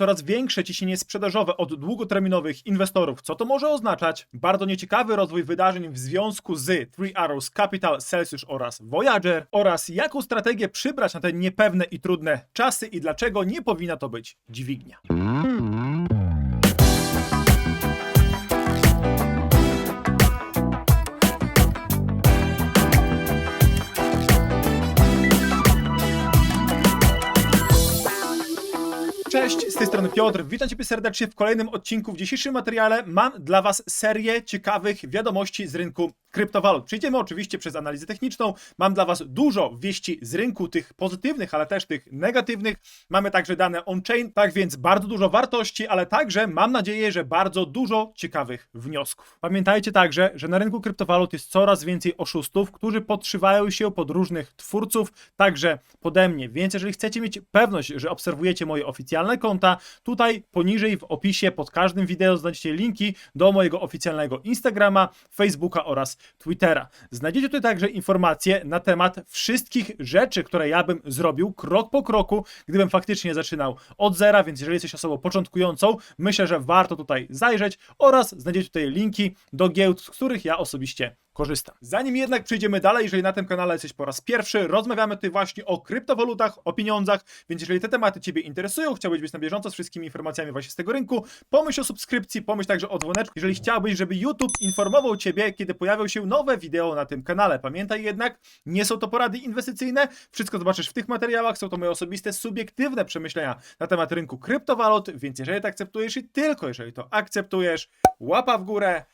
Coraz większe ciśnienie sprzedażowe od długoterminowych inwestorów. Co to może oznaczać? Bardzo nieciekawy rozwój wydarzeń w związku z Three Arrows Capital, Celsius oraz Voyager oraz jaką strategię przybrać na te niepewne i trudne czasy i dlaczego nie powinna to być dźwignia. Cześć, z tej strony Piotr. Witam Cię serdecznie w kolejnym odcinku. W dzisiejszym materiale mam dla Was serię ciekawych wiadomości z rynku kryptowalut. Przejdziemy oczywiście przez analizę techniczną. Mam dla Was dużo wieści z rynku, tych pozytywnych, ale też tych negatywnych. Mamy także dane on-chain, tak więc bardzo dużo wartości, ale także mam nadzieję, że bardzo dużo ciekawych wniosków. Pamiętajcie także, że na rynku kryptowalut jest coraz więcej oszustów, którzy podszywają się pod różnych twórców, także pode mnie. Więc jeżeli chcecie mieć pewność, że obserwujecie moje oficjalne konta, tutaj poniżej w opisie pod każdym wideo znajdziecie linki do mojego oficjalnego Instagrama, Facebooka oraz Twittera. Znajdziecie tutaj także informacje na temat wszystkich rzeczy, które ja bym zrobił krok po kroku, gdybym faktycznie zaczynał od zera, więc jeżeli jesteś osobą początkującą, myślę, że warto tutaj zajrzeć oraz znajdziecie tutaj linki do giełd, z których ja osobiście korzystam. Zanim jednak przejdziemy dalej, jeżeli na tym kanale jesteś po raz pierwszy, rozmawiamy tutaj właśnie o kryptowalutach, o pieniądzach, więc jeżeli te tematy Ciebie interesują, chciałbyś być na bieżąco z wszystkimi informacjami właśnie z tego rynku, pomyśl o subskrypcji, pomyśl także o dzwoneczku, jeżeli chciałbyś, żeby YouTube informował Ciebie, kiedy pojawią się nowe wideo na tym kanale. Pamiętaj jednak, nie są to porady inwestycyjne, wszystko zobaczysz w tych materiałach, są to moje osobiste, subiektywne przemyślenia na temat rynku kryptowalut, więc jeżeli to akceptujesz i tylko jeżeli to akceptujesz, łapa w górę,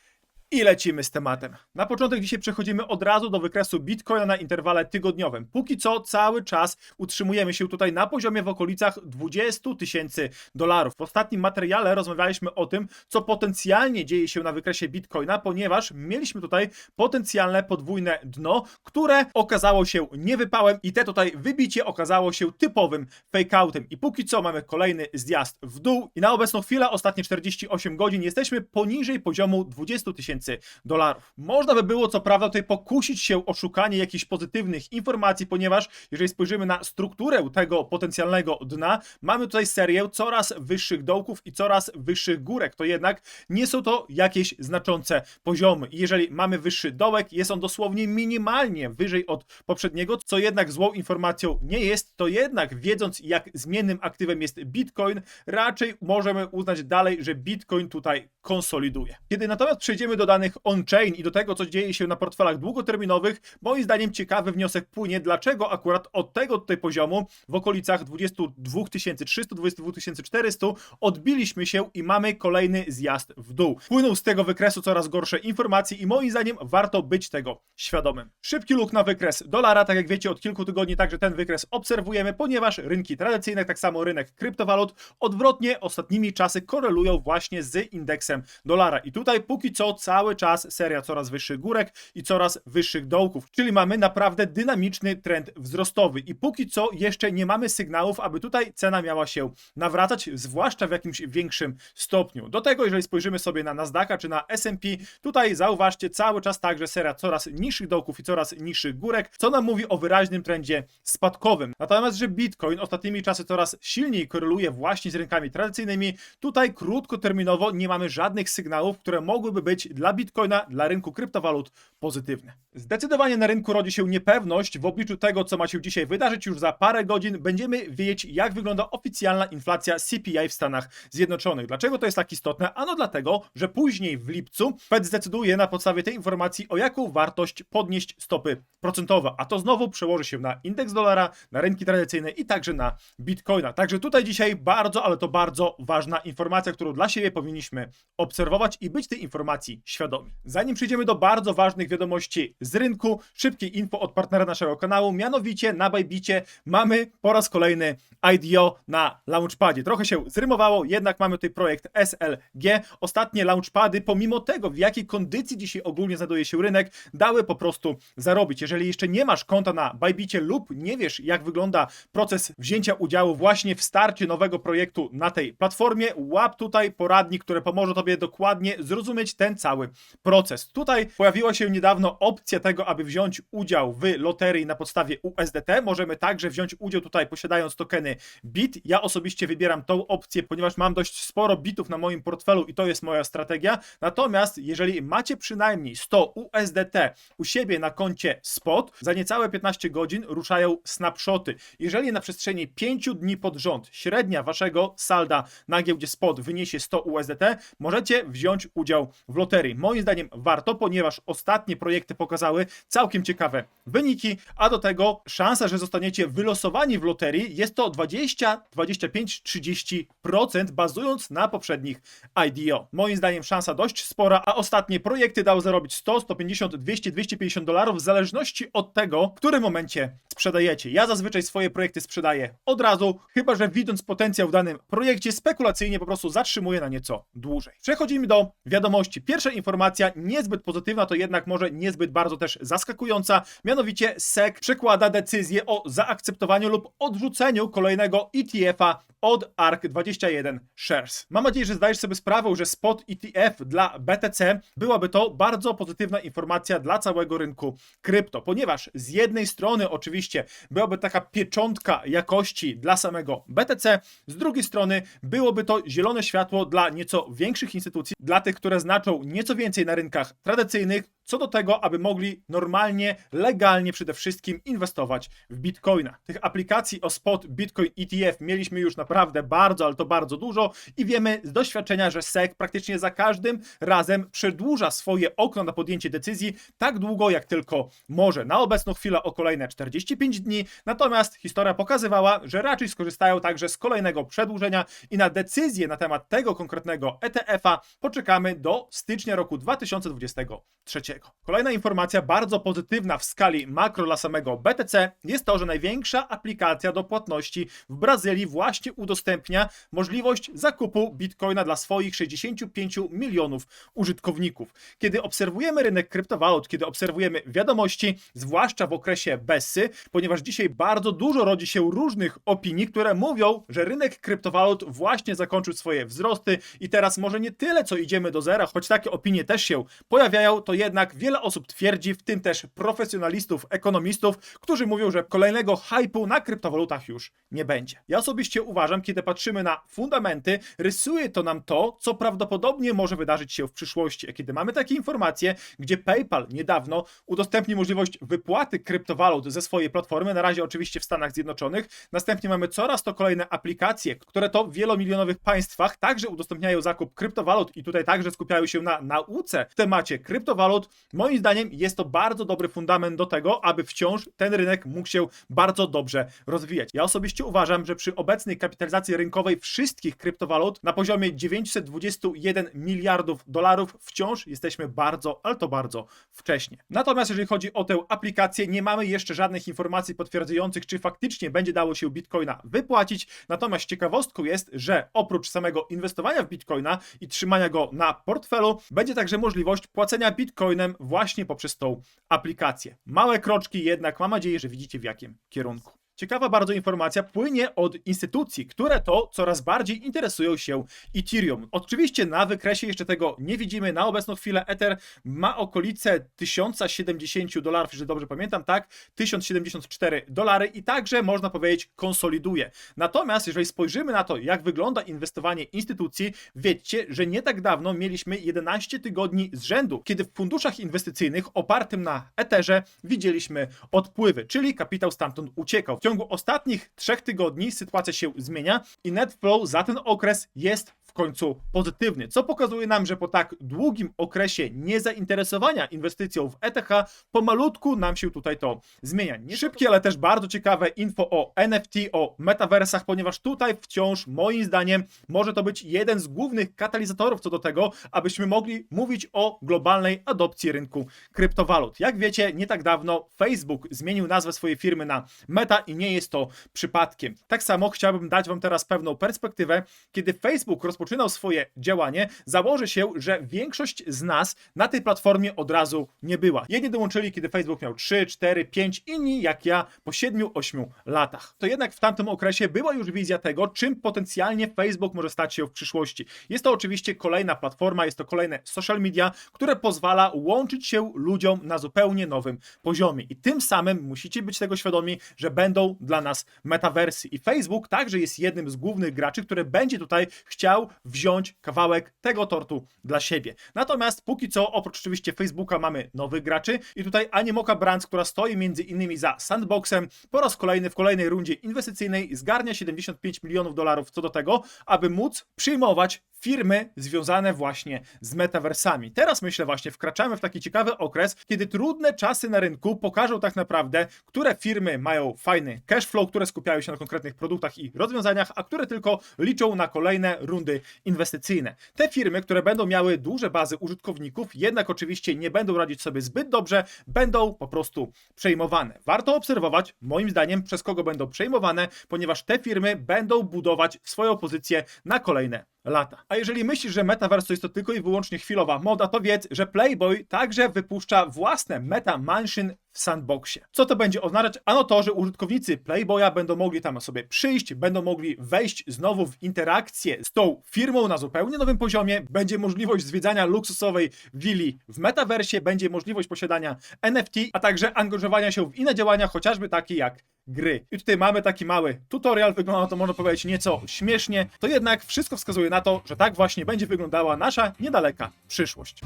i lecimy z tematem. Na początek dzisiaj przechodzimy od razu do wykresu Bitcoina na interwale tygodniowym. Póki co cały czas utrzymujemy się tutaj na poziomie w okolicach 20 tysięcy dolarów. W ostatnim materiale rozmawialiśmy o tym, co potencjalnie dzieje się na wykresie Bitcoina, ponieważ mieliśmy tutaj potencjalne podwójne dno, które okazało się niewypałem i te tutaj wybicie okazało się typowym fakeoutem. I póki co mamy kolejny zjazd w dół i na obecną chwilę, ostatnie 48 godzin, jesteśmy poniżej poziomu 20 tysięcy dolarów. Można by było co prawda tutaj pokusić się o szukanie jakichś pozytywnych informacji, ponieważ jeżeli spojrzymy na strukturę tego potencjalnego dna, mamy tutaj serię coraz wyższych dołków i coraz wyższych górek. To jednak nie są to jakieś znaczące poziomy. Jeżeli mamy wyższy dołek, jest on dosłownie minimalnie wyżej od poprzedniego, co jednak złą informacją nie jest, to jednak wiedząc jak zmiennym aktywem jest Bitcoin, raczej możemy uznać dalej, że Bitcoin tutaj konsoliduje. Kiedy natomiast przejdziemy do danych on-chain i do tego, co dzieje się na portfelach długoterminowych, moim zdaniem ciekawy wniosek płynie, dlaczego akurat od tego tutaj poziomu w okolicach 22 300, 22 400 odbiliśmy się i mamy kolejny zjazd w dół. Płyną z tego wykresu coraz gorsze informacje i moim zdaniem warto być tego świadomym. Szybki luk na wykres dolara, tak jak wiecie od kilku tygodni także ten wykres obserwujemy, ponieważ rynki tradycyjne, tak samo rynek kryptowalut odwrotnie ostatnimi czasy korelują właśnie z indeksem dolara. I tutaj póki co cały czas seria coraz wyższych górek i coraz wyższych dołków, czyli mamy naprawdę dynamiczny trend wzrostowy i póki co jeszcze nie mamy sygnałów, aby tutaj cena miała się nawracać, zwłaszcza w jakimś większym stopniu. Do tego, jeżeli spojrzymy sobie na Nasdaqa czy na S&P, tutaj zauważcie cały czas także seria coraz niższych dołków i coraz niższych górek, co nam mówi o wyraźnym trendzie spadkowym. Natomiast, że Bitcoin ostatnimi czasy coraz silniej koreluje właśnie z rynkami tradycyjnymi, tutaj krótkoterminowo nie mamy żadnych sygnałów, które mogłyby być dla Bitcoina, dla rynku kryptowalut pozytywne. Zdecydowanie na rynku rodzi się niepewność w obliczu tego, co ma się dzisiaj wydarzyć. Już za parę godzin będziemy wiedzieć, jak wygląda oficjalna inflacja CPI w Stanach Zjednoczonych. Dlaczego to jest tak istotne? Ano dlatego, że później w lipcu Fed zdecyduje na podstawie tej informacji, o jaką wartość podnieść stopy procentowe, a to znowu przełoży się na indeks dolara, na rynki tradycyjne i także na Bitcoina. Także tutaj dzisiaj bardzo, ale to bardzo ważna informacja, którą dla siebie powinniśmy obserwować i być tej informacji świadomi. Zanim przejdziemy do bardzo ważnych wiadomości z rynku, szybkie info od partnera naszego kanału, mianowicie na Bajbicie mamy po raz kolejny IDO na Launchpadzie. Trochę się zrymowało, jednak mamy tutaj projekt SLG. Ostatnie Launchpady, pomimo tego, w jakiej kondycji dzisiaj ogólnie znajduje się rynek, dały po prostu zarobić. Jeżeli jeszcze nie masz konta na Bajbicie lub nie wiesz, jak wygląda proces wzięcia udziału właśnie w starcie nowego projektu na tej platformie, łap tutaj poradnik, który pomoże Tobie dokładnie zrozumieć ten cały proces. Tutaj pojawiła się niedawno opcja tego, aby wziąć udział w loterii na podstawie USDT. Możemy także wziąć udział tutaj posiadając tokeny BIT. Ja osobiście wybieram tą opcję, ponieważ mam dość sporo bitów na moim portfelu i to jest moja strategia. Natomiast jeżeli macie przynajmniej 100 USDT u siebie na koncie spot, za niecałe 15 godzin ruszają snapshoty. Jeżeli na przestrzeni 5 dni pod rząd średnia waszego salda na giełdzie spot wyniesie 100 USDT, możecie wziąć udział w loterii. Moim zdaniem warto, ponieważ ostatnie projekty pokazały całkiem ciekawe wyniki, a do tego szansa, że zostaniecie wylosowani w loterii jest to 20, 25, 30% bazując na poprzednich IDO. Moim zdaniem szansa dość spora, a ostatnie projekty dały zarobić 100, 150, 200, 250 dolarów w zależności od tego, w którym momencie sprzedajecie. Ja zazwyczaj swoje projekty sprzedaję od razu, chyba że widząc potencjał w danym projekcie spekulacyjnie po prostu zatrzymuję na nieco dłużej. Przechodzimy do wiadomości. Pierwsza informacja, niezbyt pozytywna, to jednak może niezbyt bardzo też zaskakująca. Mianowicie SEC przekłada decyzję o zaakceptowaniu lub odrzuceniu kolejnego ETF-a od ARK21 Shares. Mam nadzieję, że zdajesz sobie sprawę, że spot ETF dla BTC byłaby to bardzo pozytywna informacja dla całego rynku krypto, ponieważ z jednej strony oczywiście byłaby taka pieczątka jakości dla samego BTC, z drugiej strony byłoby to zielone światło dla nieco większych instytucji, dla tych, które znaczą nieco więcej na rynkach tradycyjnych, co do tego, aby mogli normalnie, legalnie przede wszystkim inwestować w bitcoina. Tych aplikacji o spot Bitcoin ETF mieliśmy już naprawdę bardzo, ale to bardzo dużo i wiemy z doświadczenia, że SEC praktycznie za każdym razem przedłuża swoje okno na podjęcie decyzji tak długo, jak tylko może. Na obecną chwilę o kolejne 45 dni, natomiast historia pokazywała, że raczej skorzystają także z kolejnego przedłużenia i na decyzję na temat tego konkretnego ETF-a poczekamy do stycznia roku 2023. Kolejna informacja bardzo pozytywna w skali makro dla samego BTC jest to, że największa aplikacja do płatności w Brazylii właśnie udostępnia możliwość zakupu bitcoina dla swoich 65 milionów użytkowników. Kiedy obserwujemy rynek kryptowalut, kiedy obserwujemy wiadomości, zwłaszcza w okresie Bessy, ponieważ dzisiaj bardzo dużo rodzi się różnych opinii, które mówią, że rynek kryptowalut właśnie zakończył swoje wzrosty i teraz może nie tyle, co idziemy do zera, choć takie opinie też się pojawiają, to jednak wiele osób twierdzi, w tym też profesjonalistów, ekonomistów, którzy mówią, że kolejnego hypu na kryptowalutach już nie będzie. Ja osobiście uważam, kiedy patrzymy na fundamenty, rysuje to nam to, co prawdopodobnie może wydarzyć się w przyszłości. A kiedy mamy takie informacje, gdzie PayPal niedawno udostępnił możliwość wypłaty kryptowalut ze swojej platformy, na razie oczywiście w Stanach Zjednoczonych, następnie mamy coraz to kolejne aplikacje, które to w wielomilionowych państwach także udostępniają zakup kryptowalut i tutaj także skupiają się na nauce w temacie kryptowalut, Moim zdaniem jest to bardzo dobry fundament do tego, aby wciąż ten rynek mógł się bardzo dobrze rozwijać. Ja osobiście uważam, że przy obecnej kapitalizacji rynkowej wszystkich kryptowalut na poziomie 921 miliardów dolarów wciąż jesteśmy bardzo, ale to bardzo wcześnie. Natomiast jeżeli chodzi o tę aplikację, nie mamy jeszcze żadnych informacji potwierdzających, czy faktycznie będzie dało się bitcoina wypłacić. Natomiast ciekawostką jest, że oprócz samego inwestowania w bitcoina i trzymania go na portfelu, będzie także możliwość płacenia bitcoinem właśnie poprzez tą aplikację. Małe kroczki jednak, mam nadzieję, że widzicie w jakim kierunku. Ciekawa bardzo informacja płynie od instytucji, które to coraz bardziej interesują się Ethereum. Oczywiście na wykresie jeszcze tego nie widzimy. Na obecną chwilę Ether ma okolice 1070 dolarów, jeżeli dobrze pamiętam, tak? 1074 dolary i także można powiedzieć konsoliduje. Natomiast jeżeli spojrzymy na to, jak wygląda inwestowanie instytucji, wiecie, że nie tak dawno mieliśmy 11 tygodni z rzędu, kiedy w funduszach inwestycyjnych opartym na Etherze widzieliśmy odpływy, czyli kapitał stamtąd uciekał. Ciągu ostatnich trzech tygodni sytuacja się zmienia i net flow za ten okres jest w końcu pozytywny, co pokazuje nam, że po tak długim okresie niezainteresowania inwestycją w ETH pomalutku nam się tutaj to zmienia. Nie szybkie, ale też bardzo ciekawe info o NFT, o metaversach, ponieważ tutaj wciąż moim zdaniem może to być jeden z głównych katalizatorów co do tego, abyśmy mogli mówić o globalnej adopcji rynku kryptowalut. Jak wiecie, nie tak dawno Facebook zmienił nazwę swojej firmy na Meta i nie jest to przypadkiem. Tak samo chciałbym dać wam teraz pewną perspektywę, kiedy Facebook rozpoczynał swoje działanie, założę się, że większość z nas na tej platformie od razu nie była. Jedni dołączyli, kiedy Facebook miał 3, 4, 5, inni jak ja po 7, 8 latach. To jednak w tamtym okresie była już wizja tego, czym potencjalnie Facebook może stać się w przyszłości. Jest to oczywiście kolejna platforma, jest to kolejne social media, które pozwala łączyć się ludziom na zupełnie nowym poziomie. I tym samym musicie być tego świadomi, że będą dla nas metaversy. I Facebook także jest jednym z głównych graczy, który będzie tutaj chciał wziąć kawałek tego tortu dla siebie. Natomiast póki co, oprócz oczywiście Facebooka, mamy nowych graczy i tutaj Animoca Brands, która stoi między innymi za Sandboxem, po raz kolejny w kolejnej rundzie inwestycyjnej zgarnia 75 milionów dolarów co do tego, aby móc przyjmować firmy związane właśnie z metaversami. Teraz myślę właśnie wkraczamy w taki ciekawy okres, kiedy trudne czasy na rynku pokażą tak naprawdę, które firmy mają fajny cash flow, które skupiają się na konkretnych produktach i rozwiązaniach, a które tylko liczą na kolejne rundy inwestycyjne. Te firmy, które będą miały duże bazy użytkowników, jednak oczywiście nie będą radzić sobie zbyt dobrze, będą po prostu przejmowane. Warto obserwować, moim zdaniem, przez kogo będą przejmowane, ponieważ te firmy będą budować swoją pozycję na kolejne lata. A jeżeli myślisz, że Metaverse to jest to tylko i wyłącznie chwilowa moda, to wiedz, że Playboy także wypuszcza własne Meta Mansion w sandboxie. Co to będzie oznaczać? Ano to, że użytkownicy Playboya będą mogli tam sobie przyjść, będą mogli wejść znowu w interakcję z tą firmą na zupełnie nowym poziomie, będzie możliwość zwiedzania luksusowej willi w metaversie, będzie możliwość posiadania NFT, a także angażowania się w inne działania, chociażby takie jak gry. I tutaj mamy taki mały tutorial, wygląda to można powiedzieć nieco śmiesznie, to jednak wszystko wskazuje na to, że tak właśnie będzie wyglądała nasza niedaleka przyszłość.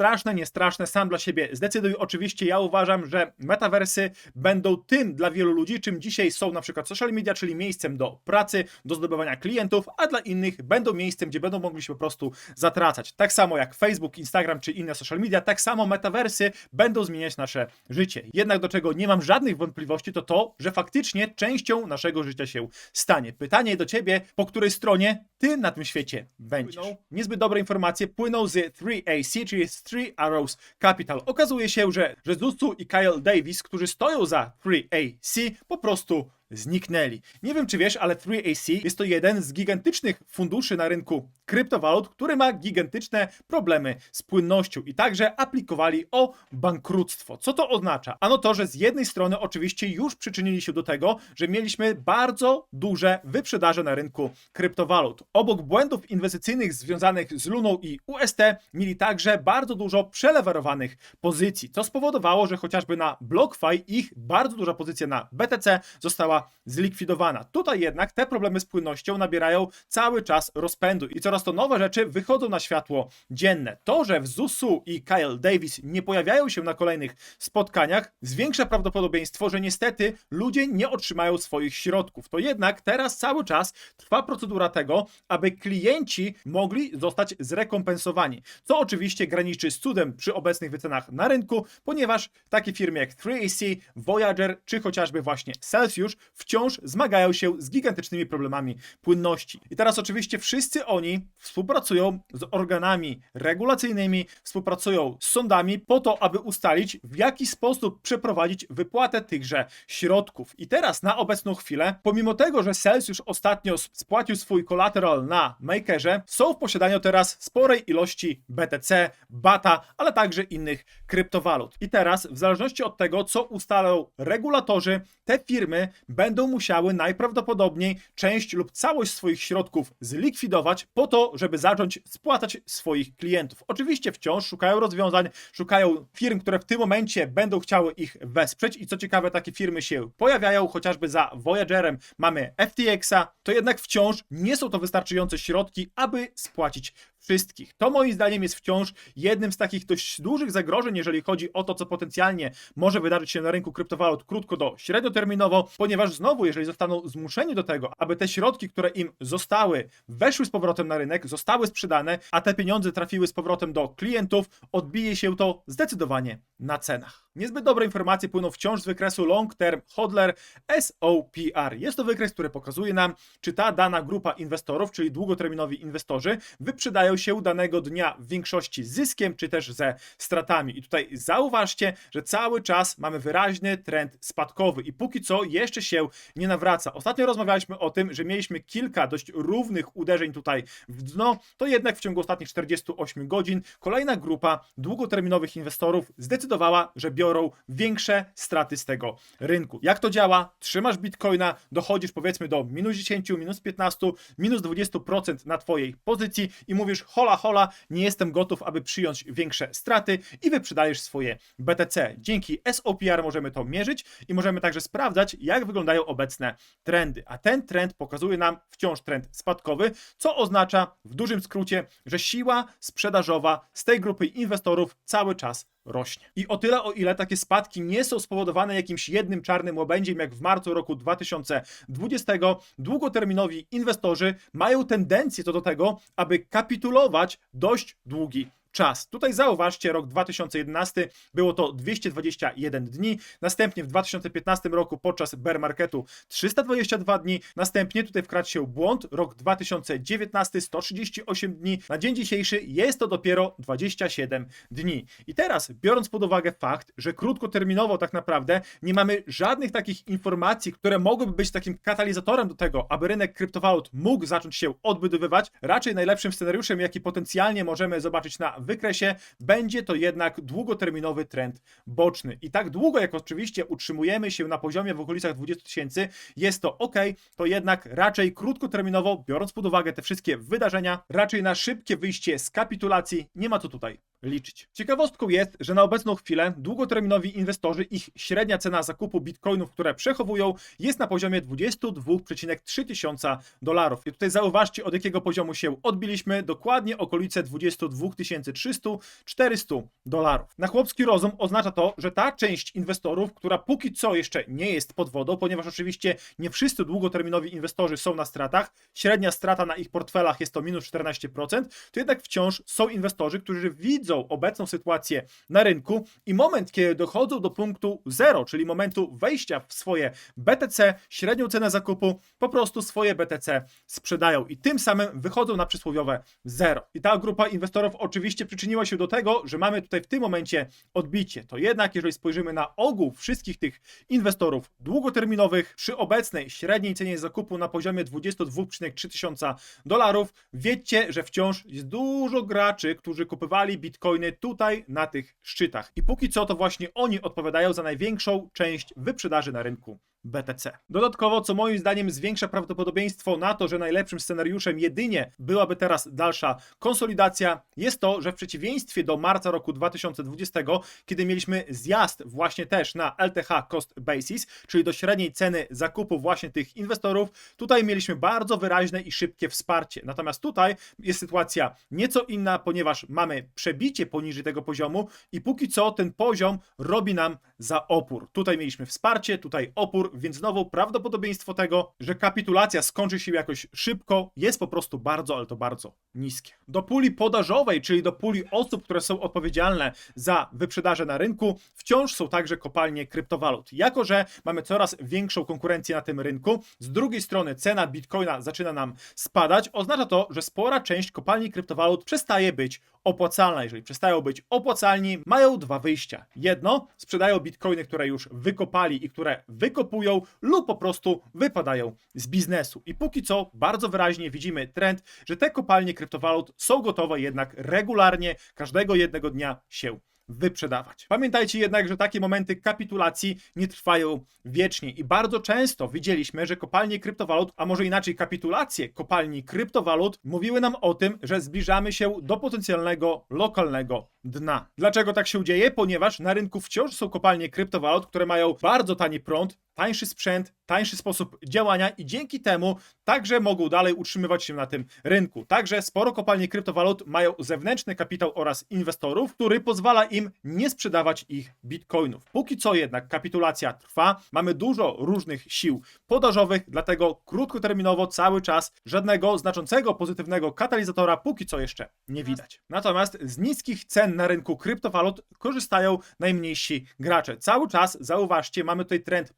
Straszne, niestraszne, sam dla siebie zdecyduj. Oczywiście ja uważam, że metaversy będą tym dla wielu ludzi, czym dzisiaj są na przykład social media, czyli miejscem do pracy, do zdobywania klientów, a dla innych będą miejscem, gdzie będą mogli się po prostu zatracać. Tak samo jak Facebook, Instagram czy inne social media, tak samo metaversy będą zmieniać nasze życie. Jednak do czego nie mam żadnych wątpliwości, to to, że faktycznie częścią naszego życia się stanie. Pytanie do ciebie, po której stronie ty na tym świecie będziesz. Niezbyt dobre informacje płyną z 3AC, czyli z Three Arrows Capital. Okazuje się, że, że i Kyle Davis, którzy stoją za 3AC, po prostu zniknęli. Nie wiem, czy wiesz, ale 3AC jest to jeden z gigantycznych funduszy na rynku kryptowalut, który ma gigantyczne problemy z płynnością i także aplikowali o bankructwo. Co to oznacza? Ano to, że z jednej strony oczywiście już przyczynili się do tego, że mieliśmy bardzo duże wyprzedaże na rynku kryptowalut. Obok błędów inwestycyjnych związanych z Luną i UST mieli także bardzo dużo przelewarowanych pozycji, co spowodowało, że chociażby na BlockFi ich bardzo duża pozycja na BTC została zlikwidowana. Tutaj jednak te problemy z płynnością nabierają cały czas rozpędu i coraz to nowe rzeczy wychodzą na światło dzienne. To, że w ZUSu i Kyle Davis nie pojawiają się na kolejnych spotkaniach, zwiększa prawdopodobieństwo, że niestety ludzie nie otrzymają swoich środków. To jednak teraz cały czas trwa procedura tego, aby klienci mogli zostać zrekompensowani, co oczywiście graniczy z cudem przy obecnych wycenach na rynku, ponieważ takie firmy jak 3AC, Voyager czy chociażby właśnie Celsius wciąż zmagają się z gigantycznymi problemami płynności. I teraz oczywiście wszyscy oni współpracują z organami regulacyjnymi, współpracują z sądami po to, aby ustalić w jaki sposób przeprowadzić wypłatę tychże środków. I teraz na obecną chwilę, pomimo tego, że Celsius ostatnio spłacił swój kolateral na Makerze, są w posiadaniu teraz sporej ilości BTC, BATA, ale także innych kryptowalut. I teraz, w zależności od tego, co ustalą regulatorzy, te firmy będą musiały najprawdopodobniej część lub całość swoich środków zlikwidować po to, żeby zacząć spłacać swoich klientów. Oczywiście wciąż szukają rozwiązań, szukają firm, które w tym momencie będą chciały ich wesprzeć. I co ciekawe, takie firmy się pojawiają, chociażby za Voyagerem mamy FTX-a, to jednak wciąż nie są to wystarczające środki, aby spłacić wszystkich. To moim zdaniem jest wciąż jednym z takich dość dużych zagrożeń, jeżeli chodzi o to, co potencjalnie może wydarzyć się na rynku kryptowalut krótko do średnioterminowo, ponieważ znowu, jeżeli zostaną zmuszeni do tego, aby te środki, które im zostały, weszły z powrotem na rynek, zostały sprzedane, a te pieniądze trafiły z powrotem do klientów, odbije się to zdecydowanie na cenach. Niezbyt dobre informacje płyną wciąż z wykresu Long Term Hodler SOPR. Jest to wykres, który pokazuje nam, czy ta dana grupa inwestorów, czyli długoterminowi inwestorzy, wyprzedają się danego dnia w większości zyskiem, czy też ze stratami. I tutaj zauważcie, że cały czas mamy wyraźny trend spadkowy i póki co jeszcze się nie nawraca. Ostatnio rozmawialiśmy o tym, że mieliśmy kilka dość równych uderzeń tutaj w dno, to jednak w ciągu ostatnich 48 godzin kolejna grupa długoterminowych inwestorów zdecydowała, że biorą większe straty z tego rynku. Jak to działa? Trzymasz bitcoina, dochodzisz powiedzmy do minus 10, minus 15, minus 20% na twojej pozycji i mówisz hola hola, nie jestem gotów, aby przyjąć większe straty i wyprzedajesz swoje BTC. Dzięki SOPR możemy to mierzyć i możemy także sprawdzać, jak wyglądają obecne trendy. A ten trend pokazuje nam wciąż trend spadkowy, co oznacza w dużym skrócie, że siła sprzedażowa z tej grupy inwestorów cały czas rośnie. I o tyle, o ile takie spadki nie są spowodowane jakimś jednym czarnym łabędziem, jak w marcu roku 2020, długoterminowi inwestorzy mają tendencję to do tego, aby kapitulować dość długi czas. Tutaj zauważcie, rok 2011 było to 221 dni, następnie w 2015 roku podczas bear marketu 322 dni, następnie tutaj wkradł się błąd, rok 2019 138 dni, na dzień dzisiejszy jest to dopiero 27 dni. I teraz, biorąc pod uwagę fakt, że krótkoterminowo tak naprawdę nie mamy żadnych takich informacji, które mogłyby być takim katalizatorem do tego, aby rynek kryptowalut mógł zacząć się odbudowywać, raczej najlepszym scenariuszem, jaki potencjalnie możemy zobaczyć na wykresie, będzie to jednak długoterminowy trend boczny. I tak długo, jak oczywiście utrzymujemy się na poziomie w okolicach 20 tysięcy, jest to ok, to jednak raczej krótkoterminowo, biorąc pod uwagę te wszystkie wydarzenia, raczej na szybkie wyjście z kapitulacji nie ma co tutaj liczyć. Ciekawostką jest, że na obecną chwilę długoterminowi inwestorzy, ich średnia cena zakupu bitcoinów, które przechowują, jest na poziomie 22,3 tysiąca dolarów. I tutaj zauważcie, od jakiego poziomu się odbiliśmy, dokładnie okolice 22 300-400 dolarów. Na chłopski rozum oznacza to, że ta część inwestorów, która póki co jeszcze nie jest pod wodą, ponieważ oczywiście nie wszyscy długoterminowi inwestorzy są na stratach, średnia strata na ich portfelach jest to minus 14%, to jednak wciąż są inwestorzy, którzy widzą obecną sytuację na rynku i moment, kiedy dochodzą do punktu zero, czyli momentu wejścia w swoje BTC, średnią cenę zakupu, po prostu swoje BTC sprzedają i tym samym wychodzą na przysłowiowe zero. I ta grupa inwestorów oczywiście przyczyniła się do tego, że mamy tutaj w tym momencie odbicie. To jednak, jeżeli spojrzymy na ogół wszystkich tych inwestorów długoterminowych przy obecnej średniej cenie zakupu na poziomie 22,3 tysiąca dolarów, wiecie, że wciąż jest dużo graczy, którzy kupowali bitcoiny tutaj na tych szczytach. I póki co to właśnie oni odpowiadają za największą część wyprzedaży na rynku BTC. Dodatkowo, co moim zdaniem zwiększa prawdopodobieństwo na to, że najlepszym scenariuszem jedynie byłaby teraz dalsza konsolidacja, jest to, że w przeciwieństwie do marca roku 2020, kiedy mieliśmy zjazd właśnie też na LTH Cost Basis, czyli do średniej ceny zakupu właśnie tych inwestorów, tutaj mieliśmy bardzo wyraźne i szybkie wsparcie. Natomiast tutaj jest sytuacja nieco inna, ponieważ mamy przebicie poniżej tego poziomu i póki co ten poziom robi nam za opór. Tutaj mieliśmy wsparcie, tutaj opór, więc znowu prawdopodobieństwo tego, że kapitulacja skończy się jakoś szybko, jest po prostu bardzo, ale to bardzo niskie. Do puli podażowej, czyli do puli osób, które są odpowiedzialne za wyprzedaże na rynku, wciąż są także kopalnie kryptowalut. Jako, że mamy coraz większą konkurencję na tym rynku, z drugiej strony cena bitcoina zaczyna nam spadać, oznacza to, że spora część kopalni kryptowalut przestaje być opłacalna. Jeżeli przestają być opłacalni, mają dwa wyjścia. Jedno, sprzedają bitcoiny, które już wykopali i które wykopują, lub po prostu wypadają z biznesu. I póki co bardzo wyraźnie widzimy trend, że te kopalnie kryptowalut są gotowe jednak regularnie każdego jednego dnia się wyprzedawać. Pamiętajcie jednak, że takie momenty kapitulacji nie trwają wiecznie i bardzo często widzieliśmy, że kopalnie kryptowalut, a może inaczej kapitulacje kopalni kryptowalut mówiły nam o tym, że zbliżamy się do potencjalnego lokalnego dna. Dlaczego tak się dzieje? Ponieważ na rynku wciąż są kopalnie kryptowalut, które mają bardzo tani prąd, tańszy sprzęt, tańszy sposób działania i dzięki temu także mogą dalej utrzymywać się na tym rynku. Także sporo kopalni kryptowalut mają zewnętrzny kapitał oraz inwestorów, który pozwala im nie sprzedawać ich bitcoinów. Póki co jednak kapitulacja trwa, mamy dużo różnych sił podażowych, dlatego krótkoterminowo cały czas żadnego znaczącego pozytywnego katalizatora póki co jeszcze nie widać. Natomiast z niskich cen na rynku kryptowalut korzystają najmniejsi gracze. Cały czas, zauważcie, mamy tutaj trend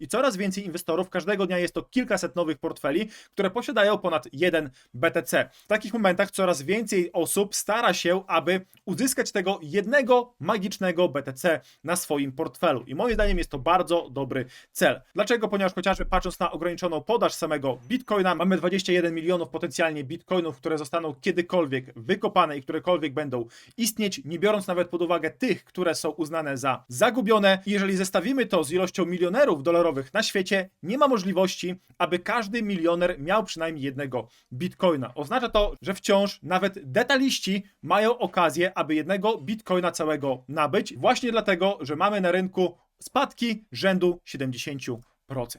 i coraz więcej inwestorów, każdego dnia jest to kilkaset nowych portfeli, które posiadają ponad jeden BTC. W takich momentach coraz więcej osób stara się, aby uzyskać tego jednego magicznego BTC na swoim portfelu. I moim zdaniem jest to bardzo dobry cel. Dlaczego? Ponieważ chociażby patrząc na ograniczoną podaż samego Bitcoina, mamy 21 milionów potencjalnie Bitcoinów, które zostaną kiedykolwiek wykopane i którekolwiek będą istnieć, nie biorąc nawet pod uwagę tych, które są uznane za zagubione. I jeżeli zestawimy to z ilością milionerów dolarowych na świecie, nie ma możliwości, aby każdy milioner miał przynajmniej jednego Bitcoina. Oznacza to, że wciąż nawet detaliści mają okazję, aby jednego Bitcoina całego nabyć, właśnie dlatego, że mamy na rynku spadki rzędu 70%.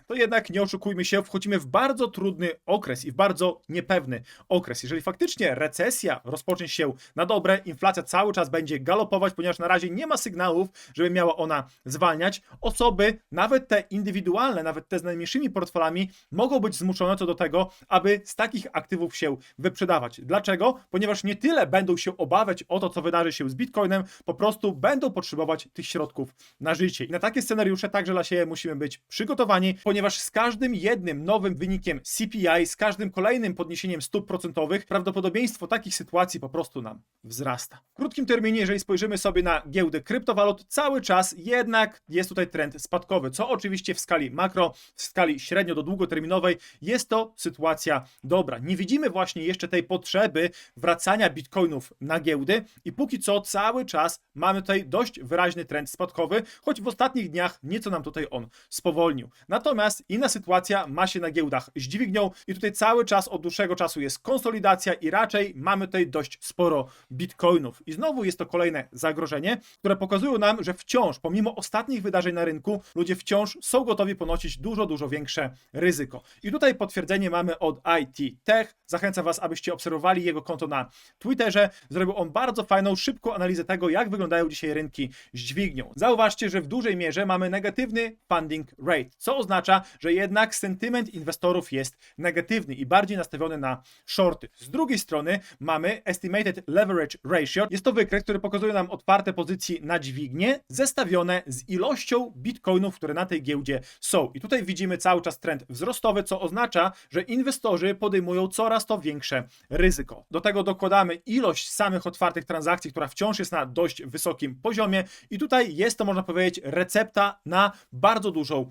To jednak nie oszukujmy się, wchodzimy w bardzo trudny okres i w bardzo niepewny okres. Jeżeli faktycznie recesja rozpocznie się na dobre, inflacja cały czas będzie galopować, ponieważ na razie nie ma sygnałów, żeby miała ona zwalniać, osoby, nawet te indywidualne, nawet te z najmniejszymi portfelami, mogą być zmuszone co do tego, aby z takich aktywów się wyprzedawać. Dlaczego? Ponieważ nie tyle będą się obawiać o to, co wydarzy się z Bitcoinem, po prostu będą potrzebować tych środków na życie. I na takie scenariusze także dla siebie musimy być przygotowani, ponieważ z każdym jednym nowym wynikiem CPI, z każdym kolejnym podniesieniem stóp procentowych, prawdopodobieństwo takich sytuacji po prostu nam wzrasta. W krótkim terminie, jeżeli spojrzymy sobie na giełdy kryptowalut, cały czas jednak jest tutaj trend spadkowy, co oczywiście w skali makro, w skali średnio do długoterminowej jest to sytuacja dobra. Nie widzimy właśnie jeszcze tej potrzeby wracania bitcoinów na giełdy i póki co cały czas mamy tutaj dość wyraźny trend spadkowy, choć w ostatnich dniach nieco nam tutaj on spowolnił. Natomiast inna sytuacja ma się na giełdach z dźwignią i tutaj cały czas od dłuższego czasu jest konsolidacja i raczej mamy tutaj dość sporo bitcoinów. I znowu jest to kolejne zagrożenie, które pokazują nam, że wciąż, pomimo ostatnich wydarzeń na rynku, ludzie wciąż są gotowi ponosić dużo, dużo większe ryzyko. I tutaj potwierdzenie mamy od IT Tech. Zachęcam Was, abyście obserwowali jego konto na Twitterze. Zrobił on bardzo fajną, szybką analizę tego, jak wyglądają dzisiaj rynki z dźwignią. Zauważcie, że w dużej mierze mamy negatywny funding rate, co oznacza, że jednak sentyment inwestorów jest negatywny i bardziej nastawiony na shorty. Z drugiej strony mamy estimated leverage ratio. Jest to wykres, który pokazuje nam otwarte pozycje na dźwignię zestawione z ilością bitcoinów, które na tej giełdzie są. I tutaj widzimy cały czas trend wzrostowy, co oznacza, że inwestorzy podejmują coraz to większe ryzyko. Do tego dokładamy ilość samych otwartych transakcji, która wciąż jest na dość wysokim poziomie i tutaj jest to można powiedzieć recepta na bardzo dużą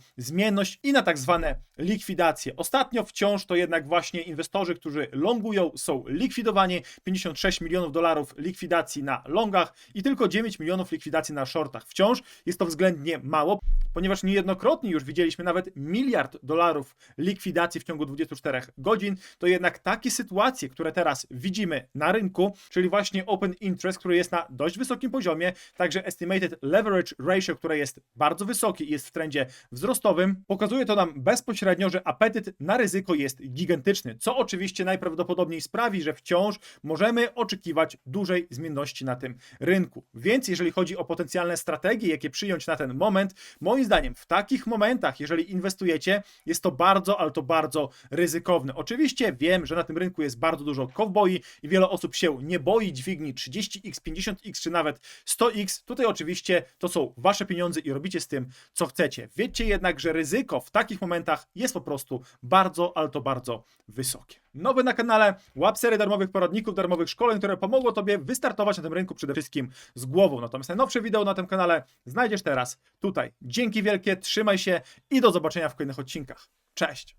zmienność i na tak zwane likwidacje. Ostatnio wciąż to jednak właśnie inwestorzy, którzy longują, są likwidowani. 56 milionów dolarów likwidacji na longach i tylko 9 milionów likwidacji na shortach. Wciąż jest to względnie mało, ponieważ niejednokrotnie już widzieliśmy nawet miliard dolarów likwidacji w ciągu 24 godzin. To jednak takie sytuacje, które teraz widzimy na rynku, czyli właśnie open interest, który jest na dość wysokim poziomie, także estimated leverage ratio, które jest bardzo wysokie i jest w trendzie wzrostowym, pokazuje to nam bezpośrednio, że apetyt na ryzyko jest gigantyczny, co oczywiście najprawdopodobniej sprawi, że wciąż możemy oczekiwać dużej zmienności na tym rynku. Więc jeżeli chodzi o potencjalne strategie, jakie przyjąć na ten moment, moim zdaniem w takich momentach, jeżeli inwestujecie, jest to bardzo, ale to bardzo ryzykowne. Oczywiście wiem, że na tym rynku jest bardzo dużo cowboyi i wiele osób się nie boi dźwigni 30x, 50x czy nawet 100x. Tutaj oczywiście to są wasze pieniądze i robicie z tym, co chcecie. Wiedzcie jednak, że ryzyko w takich momentach jest po prostu bardzo, ale to bardzo wysokie. Nowy na kanale, łap serię darmowych poradników, darmowych szkoleń, które pomogło Tobie wystartować na tym rynku przede wszystkim z głową. Natomiast najnowsze wideo na tym kanale znajdziesz teraz tutaj. Dzięki wielkie, trzymaj się i do zobaczenia w kolejnych odcinkach. Cześć!